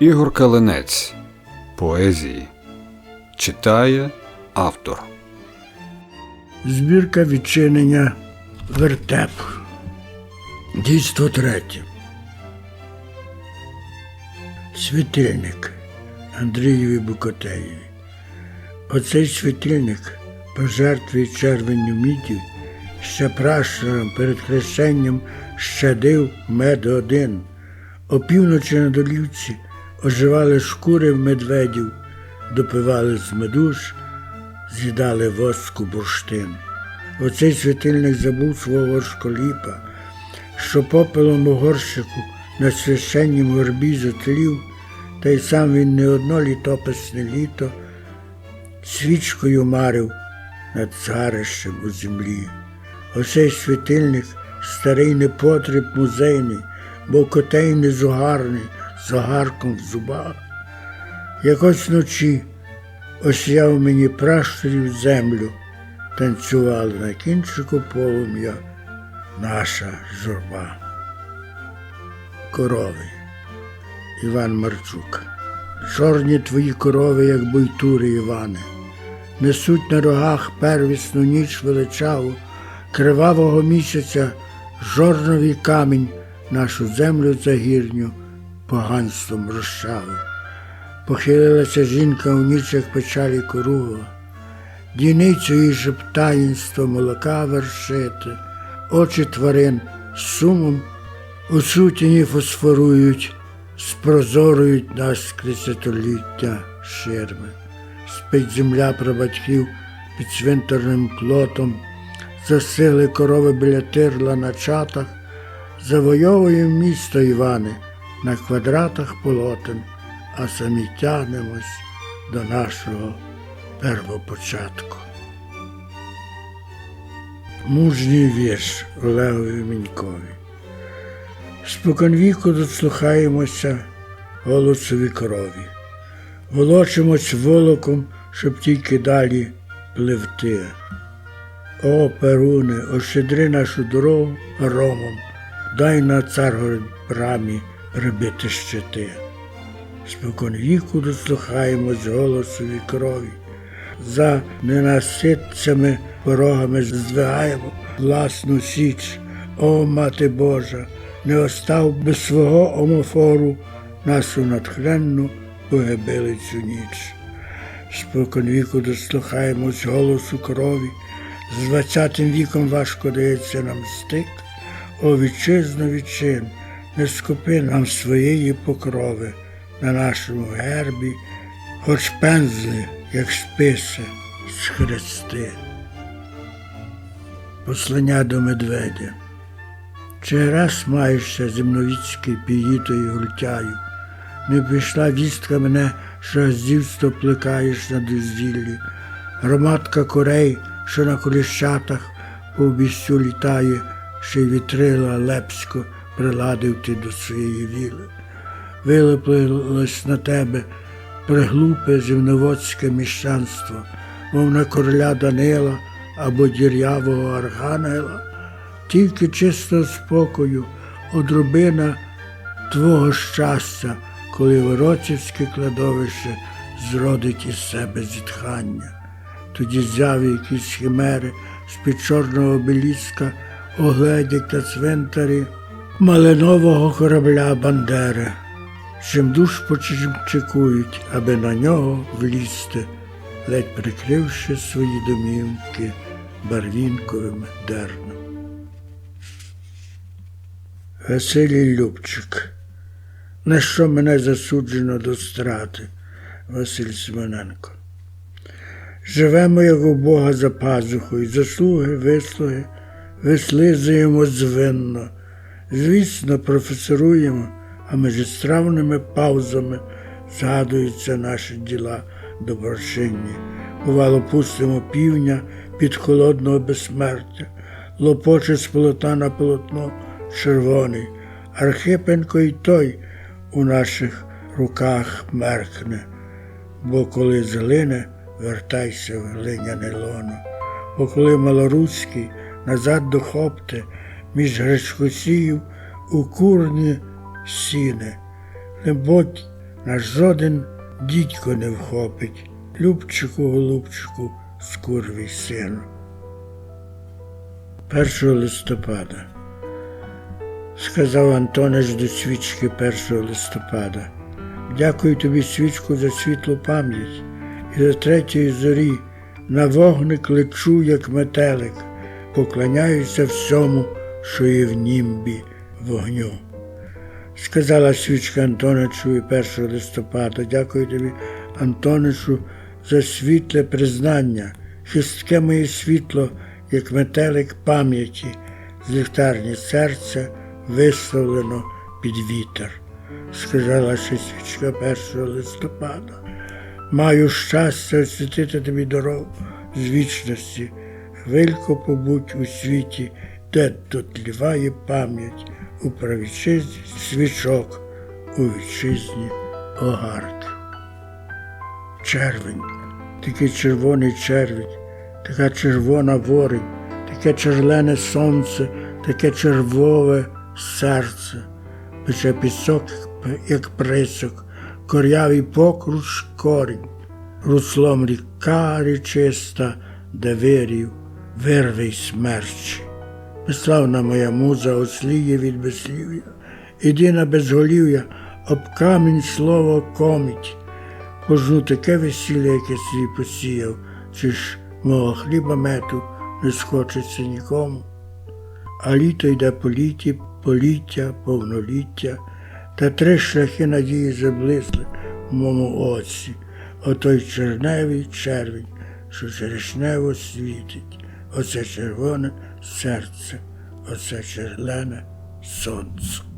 Ігор Калинець. Поезії. Читає автор. Збірка відчинення вертеп. Дійство третє. Світильник Андрієві Букотеєві. Оцей світильник, пожертвує червенню міді, ще пращуром перед хрещенням щадив мед один. Опівночі на долівці оживали шкури медведів, допивали з медуш, з'їдали воску бурштин. Оцей світильник забув свого школіпа, що попелом у горщику на священнім горбі затлів, та й сам він не одно літописне літо свічкою марив над царищем у землі. Оцей світильник старий непотріб музейний, бо котейний зугарний, з огарком в зубах. Якось вночі осяяв мені пращурів землю, танцювала на кінчику полум'я наша журба. Корови. Іван Марчук. Чорні твої корови, як буйтури, Іване, несуть на рогах первісну ніч величаву, кривавого місяця, жорновий камінь, нашу землю загірню поганством розчавив. Похилилася жінка у ніч, як печалі коруга, дійницю її шептаїнство молока вершити, очі тварин з сумом у сутіні фосфорують, спрозорують нас кресятоліття ширми. Спить земля прабатьків під цвинтарним плотом, засили корови біля тирла на чатах, завойовуємо місто Іване на квадратах полотен, а самі тягнемось до нашого первопочатку. Мужній вірш Олегові Мінькові. Споконвіку дослухаємося голосові крові, волочимось волоком, щоб тільки далі пливти. О, Перуне, ощедри нашу дорогу громом, дай на царгород брамі прибити щити. Споконвіку дослухаємось голосові крові, за ненаситцями порогами здвигаємо власну січ. О, Мати Божа, не остав без свого омофору нашу натхненну погибелицю ніч. Споконвіку дослухаємось голосу крові, з двадцятим віком важко дається нам стик. О, вітчизно вітчин, не скупи нам своєї покрови на нашому гербі, хоч пензли, як списи, схрести. Послання до медведя. Чи раз маєшся земновіцький піїтою гультяю, не пішла вістка мене, що здівство плекаєш на дозвіллі, громадка корей, що на коліщатах по обіцю літає, ще й вітрила лепсько приладив ти до своєї віли. Вилепилось на тебе приглупе земноводське міщанство, мов на короля Данила або дір'явого архангела тільки чистого спокою, одробина твого щастя, коли ворочівське кладовище зродить із себе зітхання. Тоді зяви якісь химери з-під чорного обеліска, огледять та цвинтарі малинового корабля Бандери, чим душ почекують, аби на нього влізти, ледь прикривши свої домівки барвінковим дерном. Василій Любчик. На що мене засуджено до страти? Василь Симоненко. Живемо, як у Бога за пазухою, заслуги, вислуги, вислизуємо звинно. Звісно, професоруємо, а між стравними паузами згадуються наші діла доброчинні. Бувало, пустимо півня під холодного безсмертя, лопоче з полота на полотно червоний, Архипенко й той у наших руках меркне, бо коли зглине, вертайся в глиняне лоно, бо коли малоруський назад до хопти, між гречкосіїв у курні сіне, глибокі Наш жоден дідько не вхопить, Любчику, голубчику, скурвий сину. 1 листопада. Сказав Антонич до свічки 1 листопада. Дякую тобі, свічку, за світлу пам'ять і за третьої зорі. На вогник лечу, як метелик, поклоняюся всьому, що є в німбі вогню. Сказала свічка Антоничу 1 листопада. Дякую тобі, Антоничу, за світле признання, хистке моє світло, як метелик пам'яті, з ліхтарні серця висловлено під вітер. Сказала ще свічка 1 листопада. Маю щастя освітити тобі дорогу з вічності. Хвилько побудь у світі, де дотліває пам'ять у правічизні свічок, у вітчизні огарків. Червень, такий червоний червень, така червона ворень, таке черлене сонце, таке червове серце, пече пісок, як присок, корявий покруч корінь, руслом ріка річиста, де вирів, вирви й смерчі. Безславна моя муза осліє від безслів'я, іди на безголів'я, об камінь слово коміть. Пожну таке весілля, яке свій посіяв, чи ж мого хліба мету не схочеться нікому. А літо йде по літі, поліття, повноліття, та три шляхи надії заблисли в моєму оці, отой черневий червень, що черешнево світить, оце червоне серце, оце черлене сонце.